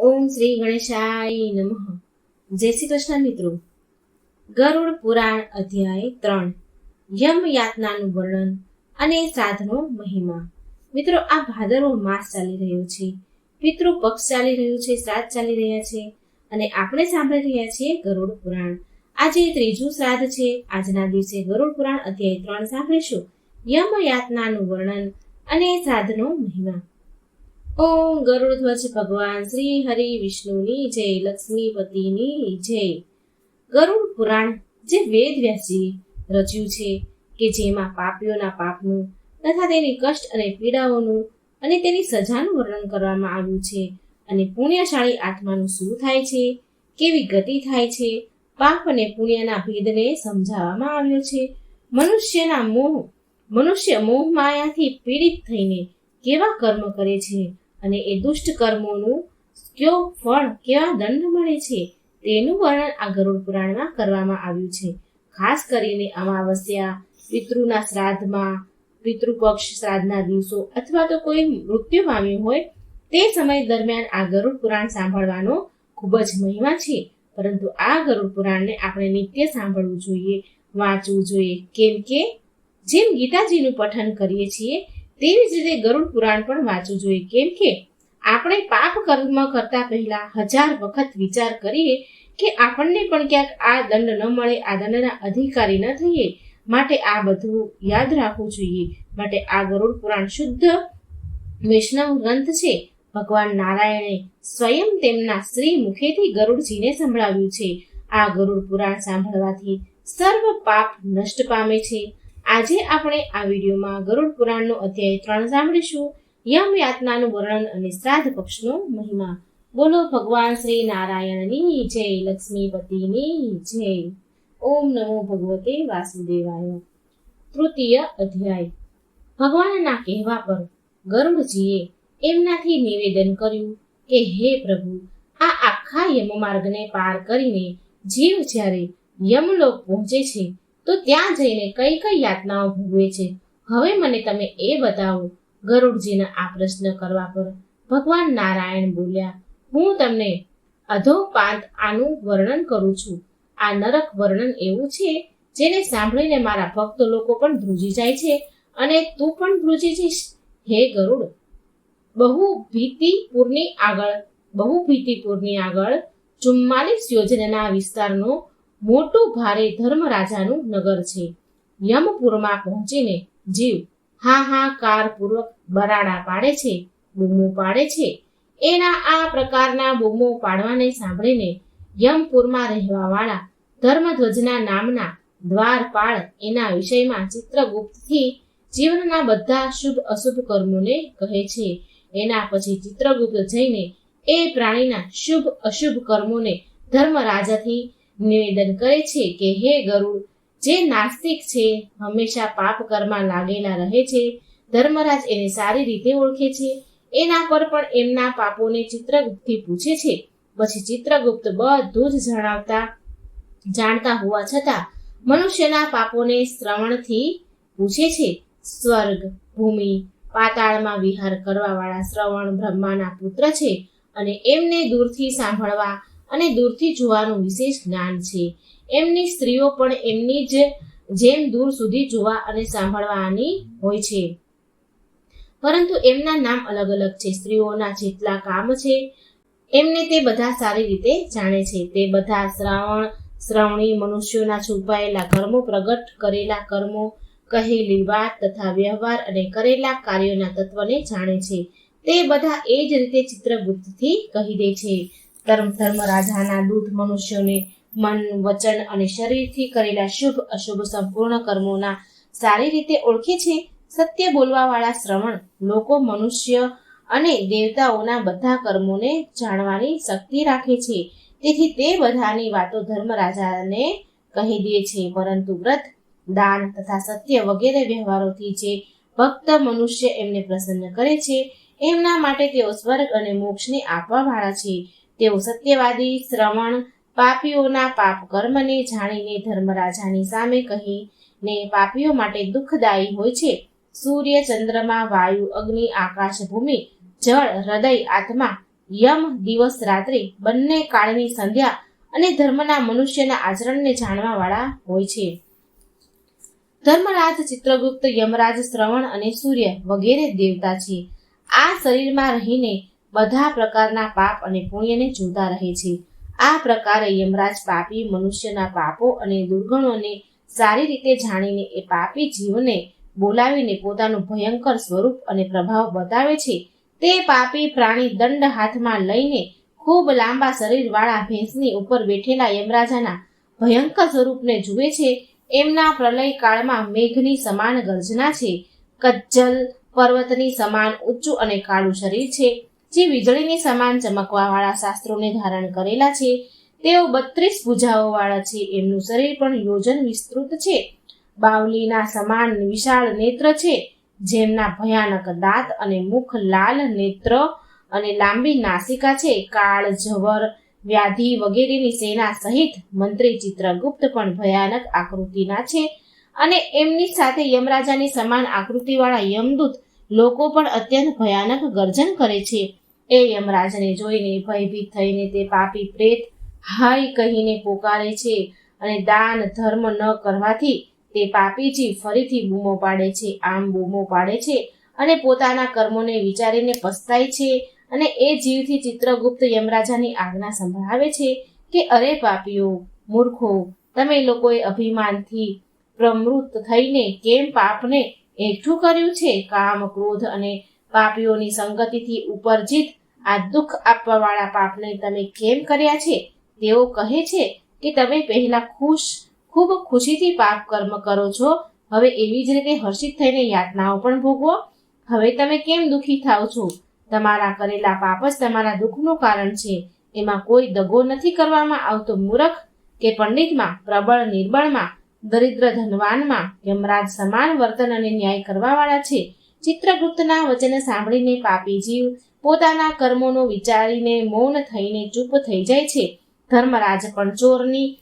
ઓમ શ્રી ગણેશાય નમઃ. જય શ્રી કૃષ્ણ મિત્રો. ગરુડ પુરાણ અધ્યાય ત્રણ. યમ યાતનાનું વર્ણન અને સાધનો મહિમા. મિત્રો, આ ભાદરવો માસ ચાલી રહ્યો છે. પિતૃ પક્ષ ચાલી રહ્યું છે, શ્રાદ્ધ ચાલી રહ્યા છે અને આપણે સાંભળી રહ્યા છીએ ગરુડ પુરાણ. આજે ત્રીજું શ્રાદ્ધ છે. આજના દિવસે ગરુડ પુરાણ અધ્યાય ત્રણ સાંભળીશું. યમ યાતનાનું વર્ણન અને સાધનો મહિમા. ઓમ ગરુડધ્વજ ભગવાન શ્રી હરિ વિષ્ણુની જય લક્ષ્મીપતિની જય. ગરુડ પુરાણ જે વેદ વ્યાસજી રચ્યું છે કે જેમાં પાપીઓના પાપનું તથા તેની કષ્ટ અને પીડાઓનું અને તેની સજાનું વર્ણન કરવામાં આવ્યું છે અને પુણ્યશાળી આત્માનું શું થાય છે, કેવી ગતિ થાય છે, પાપ અને પુણ્યના ભેદને સમજાવવામાં આવ્યો છે. મનુષ્યના મોહ, મનુષ્ય મોહ માયાથી પીડિત થઈને કેવા કર્મ કરે છે અને એ દુષ્ટ કર્મોનું કયો ફળ કેવા દંડ મળે છે, તેનું વર્ણન આ ગરુડ પુરાણમાં કરવામાં આવ્યું છે. ખાસ કરીને અમાવસ્યા, પિતૃના શ્રાદ્ધમાં, પિતૃપક્ષ શ્રાદ્ધના દિવસો અથવા તો કોઈ મૃત્યુ પામ્યું હોય, તે સમય દરમિયાન આ ગરુડ પુરાણ સાંભળવાનો ખૂબ જ મહિમા છે. પરંતુ આ ગરુડ પુરાણને આપણે નિત્ય સાંભળવું જોઈએ, વાંચવું જોઈએ. કેમ કે જેમ ગીતાજીનું પઠન કરીએ છીએ તેવી જ રીતે ગરુડ પુરાણ પણ વાંચવું જોઈએ. કેમ કે આપણે પાપ કર્મ કરતા પહેલા હજાર વખત વિચાર કરીએ કે આપણને પણ ક્યાંક આ દંડ ન મળે, આ દંડના અધિકારી ન થઈએ. માટે આ બધું યાદ રાખવું જોઈએ. માટે આ ગરુડ પુરાણ શુદ્ધ વૈષ્ણવ ગ્રંથ છે. ભગવાન નારાયણે સ્વયં તેમના શ્રી મુખેથી ગરુડજીને સંભળાવ્યું છે. આ ગરુડ પુરાણ સાંભળવાથી સર્વ પાપ નષ્ટ પામે છે. આજે આપણે આ વિડીયોમાં ગરુડ પુરાણનો અધ્યાય ત્રણ સાંભળીશું. યમ યાતનાનું વર્ણન અને શ્રાદ્ધ પક્ષનો મહિમા. બોલો ભગવાન શ્રી નારાયણની જય, લક્ષ્મીપતિની જય. ઓમ નમો ભગવતે વાસુદેવાય. તૃતીય અધ્યાય. ભગવાનના કહેવા પર ગરુડજીએ એમનાથી નિવેદન કર્યું કે, હે પ્રભુ, આ આખા યમમાર્ગને પાર કરીને જીવ જ્યારે યમલોક પહોંચે છે તો ત્યાં જઈને કઈ કઈ યાતનાઓ ભોગવે છે? હવે મને તમે એ બતાવો, ગરુડજીના આ પ્રશ્ન કરવા પર. ભગવાન નારાયણ બોલ્યા, હું તમને અધોપાંત આનું વર્ણન કરું છું. આ નરક વર્ણન એવું છે જેને સાંભળીને મારા ભક્ત લોકો પણ ધ્રુજી જાય છે અને તું પણ ધ્રુજી જઈશ. હે ગરુડ, બહુ ભીતિપુરની આગળ, બહુ ભીતિપુરની આગળ ચુમ્માલીસ યોજનાના વિસ્તારનો મોટું ભારે ધર્મરાજાનું નગર છે. યમપુરમાં પહોંચીને જીવ હા હા કાર પૂર્વક બરાડા પાડે છે, બૂમો પાડે છે. એના આ પ્રકારના બૂમો પાડવાને સાંભળીને યમપુરમાં રહેવાવાળા ધર્મધ્વજના નામના દ્વારપાળ એના વિષયમાં ચિત્રગુપ્તથી જીવનના બધા શુભ અશુભ કર્મોને કહે છે. એના પછી ચિત્રગુપ્ત જઈને એ પ્રાણીના શુભ અશુભ કર્મોને ધર્મરાજાથી નિવેદન કરે છે કે, હે ગરુડ, જે નાસ્તિક છે, હંમેશા પાપ કર્મમાં લાગેલા રહે છે. ધર્મરાજ એને સારી રીતે ઓળખે છે. એના પર પણ એમના પાપોને ચિત્રગુપ્તથી પૂછે છે. પછી ચિત્રગુપ્ત બધું જ જણાવતા, જાણતા હોવા છતાં મનુષ્યના પાપોને શ્રવણથી પૂછે છે. સ્વર્ગ, ભૂમિ, પાતાળમાં વિહાર કરવાવાળા શ્રવણ બ્રહ્માના પુત્ર છે અને એમને દૂરથી સાંભળવા અને દૂરથી જોવાનું વિશેષ જ્ઞાન છે. એમની સ્ત્રીઓ પણ એમની જ જેમ દૂર સુધી જોવા અને સાંભળવાની હોય છે. પરંતુ એમના નામ અલગ અલગ છે. સ્ત્રીઓના જેટલા કામ છે, એમને તે બધા સારી રીતે જાણે છે. તે બધા શ્રાવણ, શ્રવણી, મનુષ્યોના છુપાયેલા કર્મો, પ્રગટ કરેલા કર્મો, કહેલી વાત તથા વ્યવહાર અને કરેલા કાર્યોના તત્વને જાણે છે. તે બધા એ જ રીતે ચિત્રગુપ્તથી કહી દે છે. ધર્મ રાજાના દૂધ મનુષ્યોને મન, વચન અને શરીરથી કરેલા શુભ, અશુભ સંપૂર્ણ કર્મોના સારી રીતે ઓળખે છે. સત્ય બોલવાવાળા શ્રવણ લોકો મનુષ્ય અને દેવતાઓના બધા કર્મોને જાણવાની શક્તિ રાખે છે. તેથી તે બધાની વાતો ધર્મરાજાને કહી દે છે. પરંતુ વ્રત, દાન તથા સત્ય વગેરે વ્યવહારોથી જે ભક્ત મનુષ્ય એમને પ્રસન્ન કરે છે, એમના માટે તેઓ સ્વર્ગ અને મોક્ષને આપવા વાળા છે. તેઓ સત્યવાદી, શ્રવણ, પાપીઓના પાપ કર્મને જાણીને ધર્મરાજાની સામે કહીને પાપીઓ માટે દુઃખદાયી હોય છે. સૂર્ય ચંદ્રમા વાયુ, અગ્નિ, આકાશ ભૂમિ, જળ, હૃદય, આત્મા, યમ, દિવસ, રાત્રિ, બંને કાળની સંધ્યા અને ધર્મના મનુષ્યના આચરણને જાણવા વાળા હોય છે. ધર્મરાજ, ચિત્રગુપ્ત, યમરાજ, શ્રવણ અને સૂર્ય વગેરે દેવતા છે. આ શરીરમાં રહીને બધા પ્રકારના પાપ અને પુણ્યને જોતા રહે છે. આ પ્રકારે યમરાજ પાપી મનુષ્યના પાપો અને દુર્ગણોને સારી રીતે જાણીને એ પાપી જીવને બોલાવીને પોતાનું ભયંકર સ્વરૂપ અને પ્રભાવ બતાવે છે. તે પાપી પ્રાણી દંડ હાથમાં લઈને ખૂબ લાંબા શરીરવાળા ભેંસની ઉપર બેઠેલા યમરાજાના ભયંકર સ્વરૂપને જુએ છે. એમના પ્રલય કાળમાં મેઘની સમાન ગર્જના છે. કજ્જલ પર્વતની સમાન ઊંચું અને કાળું શરીર છે. જે વીજળીની સમાન ચમકવાવાળા શાસ્ત્રોને ધારણ કરેલા છે, તેઓ બત્રીસ ભુજાઓવાળા છે. એમનું શરીર પણ યોજન વિસ્તૃત છે. બાવલીના સમાન વિશાળ નેત્ર છે, જેમના ભયાનક દાંત અને મુખ લાલ નેત્ર અને લાંબી નાસિકા છે. કાળ જવર વ્યાધિ વગેરેની સેના સહિત મંત્રી ચિત્રગુપ્ત પણ ભયાનક આકૃતિના છે અને એમની સાથે યમરાજાની સમાન આકૃતિવાળા યમદૂત લોકો પણ અત્યંત ભયાનક ગર્જન કરે છે. એ યમરાજને જોઈને ભયભીત થઈને તે પાપી પ્રેત હાય કહીને પોકારે છે અને દાન ધર્મ ન કરવાથી તે પાપીજી ફરીથી બૂમો પાડે છે, આમ બૂમો પાડે છે અને પોતાના કર્મોને વિચારીને પસ્તાય છે અને એ જીવથી ચિત્રગુપ્ત યમરાજાની આજ્ઞા સંભળાવે છે કે, અરે પાપીઓ, મૂર્ખો, તમે લોકોએ અભિમાનથી પ્રમૃત થઈને કેમ પાપને એકઠું કર્યું છે. કામ, ક્રોધ અને પાપીઓની સંગતિથી ઉપરજીત આ દુઃખ આપવાવાળા પાપને તમે કેમ કર્યા છે? તેઓ કહે છે કે તમે પહેલા ખુશ, ખૂબ ખુશીથી પાપ કર્મ કરો છો. હવે એવી જ રીતે હર્ષિત થઈને યાતનાઓ પણ ભોગવો. હવે તમે કેમ દુઃખી થાવ છો? તમારા કરેલા પાપ જ તમારા દુઃખનું કારણ છે. એમાં કોઈ દગો નથી કરવામાં આવતો મૂરખ કે પંડિતમાં, પ્રબળ, નિર્બળમાં દરિદ્ર ધનવાનમાં યમરાજ સમાન વર્તન અને ન્યાય કરવાવાળા છે. ચિત્રગુપ્તના વચન સાંભળીને પાપી જીવ પોતાના કર્મોનો વિચારીને મૌન થઈને ચૂપ થઈ જાય છે. ધર્મરાજ પણ ચોરની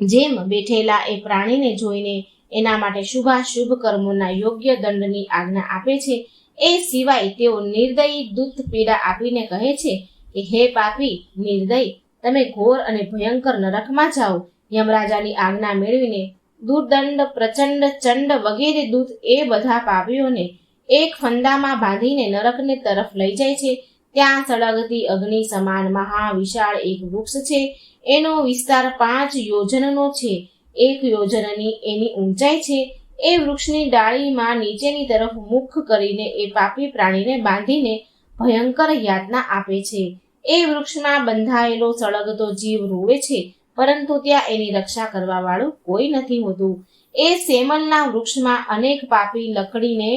જેમ બેઠેલા એ પ્રાણીને જોઈને એના માટે શુભાશુભ કર્મોના યોગ્ય દંડની આજ્ઞા આપે છે. એ સિવાય તેઓ નિર્દયી દૂત પીડા આપીને કહે છે કે, હે પાપી, નિર્દય, તમે ઘોર અને ભયંકર નરકમાં જાઓ. યમરાજાની આજ્ઞા મેળવીને દુર્દંડ, પ્રચંડ, ચંડ વગેરે દૂત એ બધા પાપીઓને એક ફંદામાં બાંધીને નરકને તરફ લઈ જાય છે. ત્યાં સળગતી અગ્નિ સમાન મહાવિશાળ એક વૃક્ષ છે. એનો વિસ્તાર પાંચ યોજનનો છે. એક યોજનની એની ઊંચાઈ છે. એ વૃક્ષની ડાળીમાં નીચેની તરફ મુખ કરીને એ પાપી પ્રાણીને બાંધીને ભયંકર યાતના આપે છે. એ વૃક્ષમાં બંધાયેલો સળગતો જીવ રોવે છે. પરંતુ ત્યાં એની રક્ષા કરવા વાળું કોઈ નથી હોતું. એ સેમલના વૃક્ષમાં અનેક પાપી લકડીને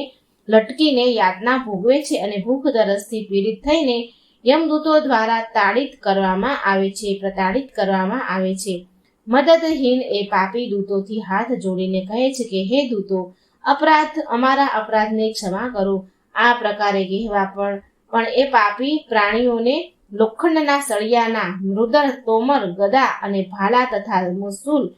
લટકીને યાતના ભોગવે છે અને ભૂખ તરસથી પીડિત થઈને યમદૂતો દ્વારા તાડિત કરવામાં આવે છે, પ્રતાડિત કરવામાં આવે છે. મદદહીન એ પાપી દૂતોથી હાથ જોડીને કહે છે કે, હે દૂતો, અપરાધ અમારા અપરાધને ક્ષમા કરો. આ પ્રકારે કહેવા પણ પણ એ પાપી પ્રાણીઓને લોખંડના સળિયાના મૃદર તોમર, ગદા અને ભાલા તથા મુસુલ,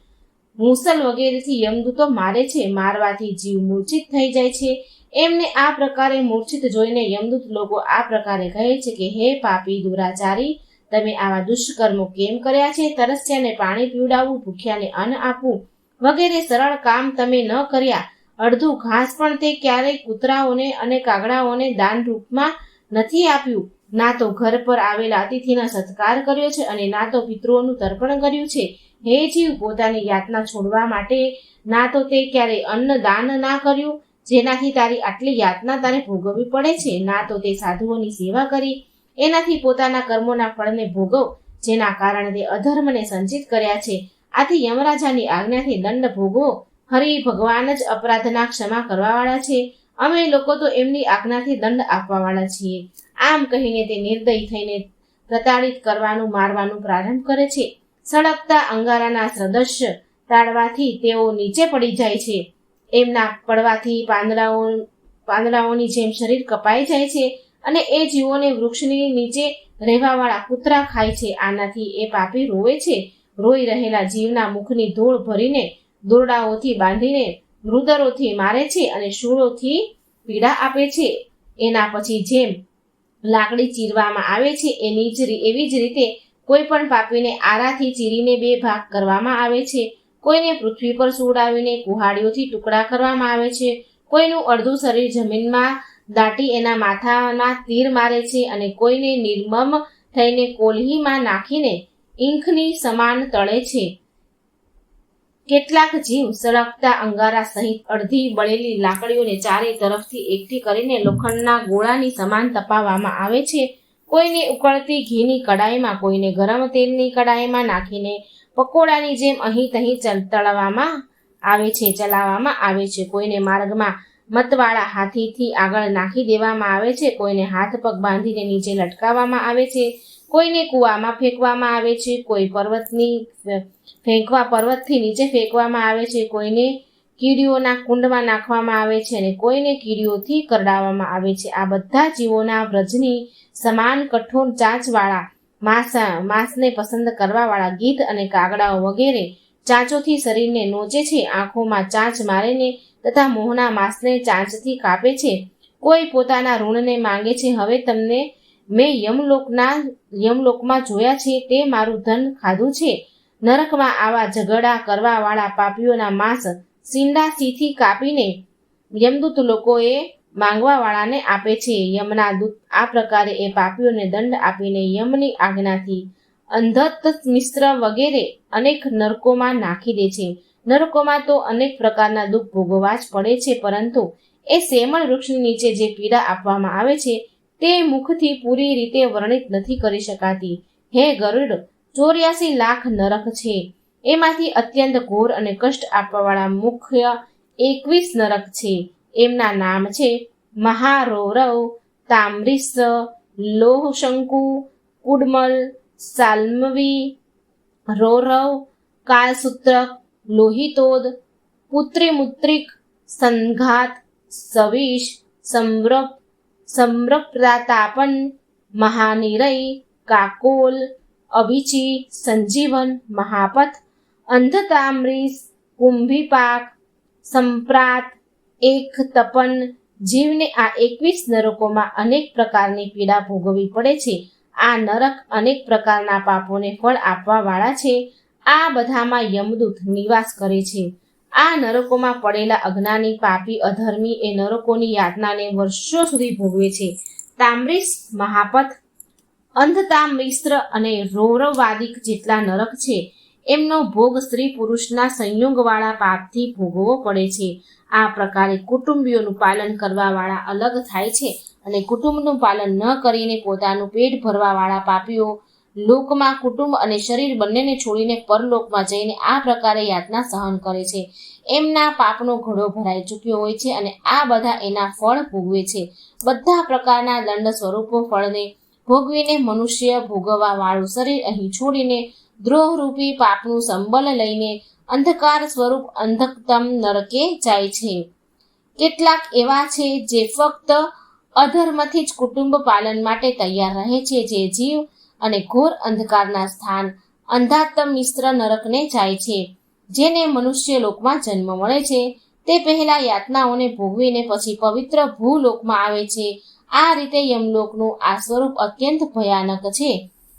મુસલ વગેરેથી યમદૂતો મારે છે, મારવાથી જીવ મૂર્છિત થઈ જાય છે. એમને આ પ્રકારે મૂર્છિત જોઈને યમદૂત લોકો આ પ્રકારે કહે છે કે, હે પાપી દુરાચારી, તમે આવા દુષ્કર્મો કેમ કર્યા છે? તરસ્યાને પાણી પીવડાવવું ભૂખ્યાને અન્ન આપવું વગેરે સરળ કામ તમે ન કર્યા. અડધું ઘાસ પણ તે ક્યારેય કૂતરાઓને અને કાગડાઓને દાન રૂપમાં નથી આપ્યું. ના તો ઘર પર આવેલા અતિથિના સત્કાર કર્યો છે અને ના તો પિતૃઓનું તર્પણ કર્યું છે. હે જીવ, પોતાની યાતના છોડવા માટે ના તો તે ક્યારેય અન્ન દાન ના કર્યું? જેનાથી તારી આટલી યાતના તારે ભોગવવી પડે છે. ના તો તે સાધુઓની સેવા કરી. એનાથી પોતાના કર્મોના ફળને ભોગવ, જેના કારણે તે અધર્મને સંચિત કર્યા છે. આથી યમરાજાની આજ્ઞાથી દંડ ભોગવો. હરિ ભગવાન જ અપરાધના ક્ષમા કરવાવાળા છે. અમે લોકો તો એમની આજ્ઞાથી દંડ આપવાવાળા છીએ. આમ કહીને તે નિર્દય થઈને પ્રતાડિત કરવાનું, મારવાનું પ્રારંભ કરે છે. સળગતા અંગારાના સદસ્ય ટાળવાથી તેઓ નીચે પડી જાય છે. એમના પડવાથી પાંદડાઓ, પાંદડાઓની જેમ શરીર કપાઈ જાય છે અને એ જીવોને વૃક્ષની નીચે રહેવાવાળા કૂતરા ખાય છે. આનાથી એ પાપી રોવે છે. રોઈ રહેલા જીવના મુખની ધૂળ ભરીને દોરડાઓથી બાંધીને મૃદરોથી મારે છે અને શૂળોથી પીડા આપે છે. એના પછી જેમ લાકડી ચીરવામાં આવે છે. એની જ એવી જ રીતે કોઈ પણ પાપીને આરાથી ચીરીને બે ભાગ કરવામાં આવે છે. કોઈને પૃથ્વી પર સુડાવીને કુહાડીઓથી ટુકડા કરવામાં આવે છે. કોઈનું અડધું શરીર જમીનમાં દાટી એના માથામાં તીર મારે છે અને કોઈને નિર્મમ થઈને કોલ્હીમાં નાખીને ઈંખની સમાન તળે છે. કેટલાક જીવ સળગતા અંગારા સહિત અડધી બળેલી લાકડીઓને ચારે તરફથી એકઠી કરીને લોખંડના ગોળાની સમાન તપાવવામાં આવે છે. કોઈને ઉકળતી ઘીની કડાઈમાં, કોઈને ગરમ તેલની કડાઈમાં નાખીને પકોડાની જેમ અહીં તહીં તળવામાં આવે છે, ચલાવવામાં આવે છે. કોઈને માર્ગમાં મતવાળા હાથીથી આગળ નાખી દેવામાં આવે છે. કોઈને હાથ પગ બાંધીને નીચે લટકાવવામાં આવે છે. કોઈને કૂવામાં ફેંકવામાં આવે છે. કોઈ પર્વતની ફેંકવા પર્વતથી નીચે ફેંકવામાં આવે છે. કોઈને કીડીઓના કુંડમાં નાખવામાં આવે છે અને કોઈને કીડીઓથી કરડાવવામાં આવે છે. આ બધા જીવોના વ્રજની સમાન કઠોર ચાંચવાળા માંસ, માંસને પસંદ કરવાવાળા ગીધ અને કાગડાઓ વગેરે ચાંચોથી શરીરને નોચે છે. આંખોમાં ચાંચ મારીને તથા મોહના માંસને ચાંચથી કાપે છે. કોઈ પોતાના ઋણને માંગે છે. હવે તમને મેં યમલોકના યમલોકમાં જોયા છે. તે મારું ધન ખાધું છે. નરકમાં આવા ઝઘડા કરવાવાળા પાપીઓના માંસ સીંડાસીથી કાપીને યમદૂત લોકોએ માંગવાવાળાને આપે છે. યમના દૂત આ પ્રકારે એ પાપીઓને દંડ આપીને યમની આજ્ઞાથી અંધત મિશ્ર વગેરે અનેક નરકોમાં નાખી દે છે. નરકોમાં તો અનેક પ્રકારના દુઃખ ભોગવવા જ પડે છે, પરંતુ એ સેમળ વૃક્ષની નીચે જે પીડા આપવામાં આવે છે, તે મુખથી પૂરી રીતે વર્ણિત નથી કરી શકાતી. હે ગરુડ, ચોર્યાસી લાખ નરક છે. એમાંથી અત્યંત ઘોર અને કષ્ટ આપવાવાળા મુખ્ય એકવીસ નરક છે. એમના નામ છે મહારોરવ, તામ્રિસ, લોહશંકુ, કુડમલ, સાલ્મવી, રોરવ કાલસૂત્રક લોહિતોદ, પુત્રીમુત્રિક, સંઘાત, સવિશ સમૃપ સમૃપ્રાતાપન મહાનિરય, કાકોલ, અભિચી, સંજીવન, મહાપથ, અંધતામ્રીસ, કુંભીપાક, સંપ્રાત એક તપન જીવને આ એકવીસ નરકોમાં અનેક પ્રકારની પીડા ભોગવવી પડે છે. આ નરક અનેક પ્રકારના પાપોને ફળ આપવા વાળા છે. આ બધામાં યમદૂત નિવાસ કરે છે. આ નરકોમાં પડેલા અજ્ઞાની પાપી અધર્મી એ નરકોની યાતનાને વર્ષો સુધી ભોગવે છે. તામ્રીસ મહાપથ, અંધતામ્રિસ્ત્ર અને રૌરવવાદિક જેટલા નરક છે, એમનો ભોગ સ્ત્રી પુરુષના સંયોગવાળા પાપથી ભોગવવો પડે છે. આ પ્રકારે કુટુંબીઓનું પાલન કરવાવાળા અલગ થાય છે અને કુટુંબનું પાલન ન કરીને પોતાનું પેટ ભરવાવાળા પાપીઓ લોકમાં કુટુંબ અને શરીર બંનેને છોડીને પરલોકમાં જઈને આ પ્રકારે યાતના સહન કરે છે. એમના પાપનો ઘડો ભરાઈ ચૂક્યો હોય છે અને આ બધા એના ફળ ભોગવે છે. બધા પ્રકારના દંડ સ્વરૂપો ફળને ભોગવીને મનુષ્ય ભોગવવા વાળું શરીર અહીં છોડીને દ્રોહરૂપી પાપનું સંબલ લઈને અંધકાર સ્વરૂપ અંધકતમ નરકે જાય છે. કેટલાક એવા છે જે ફક્ત અધર્મથી જ કુટુંબ પાલન માટે તૈયાર રહે છે, જે જીવ અને ઘોર અંધકારના સ્થાન અંધાત્મ મિશ્ર નરકને જાય છે, જેને મનુષ્ય લોકમાં જન્મ મળે છે. તે પહેલા યાતનાઓને ભોગવીને પછી પવિત્ર ભૂલોકમાં આવે છે. આ રીતે યમલોકનું આ સ્વરૂપ અત્યંત ભયાનક છે.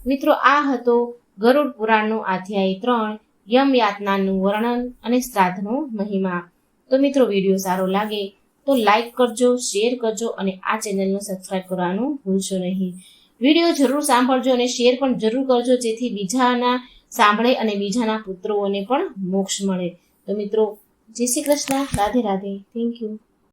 મિત્રો, આ હતો ગરુડ પુરાણનો અધ્યાય ત્રણ, યમ યાતનાનું વર્ણન અને શ્રાદ્ધનો મહિમા. તો મિત્રો, વીડિયો સારો લાગે તો લાઈક કરજો, શેર કરજો અને આ ચેનલને સબસ્ક્રાઈબ કરવાનું ભૂલશો નહીં. વીડિયો જરૂર સાંભળજો અને શેર પણ જરૂર કરજો, જેથી બીજાના સાંભળે અને બીજાના પુત્રોને પણ મોક્ષ મળે. તો મિત્રો, જય શ્રી કૃષ્ણ. રાધે રાધે. Thank you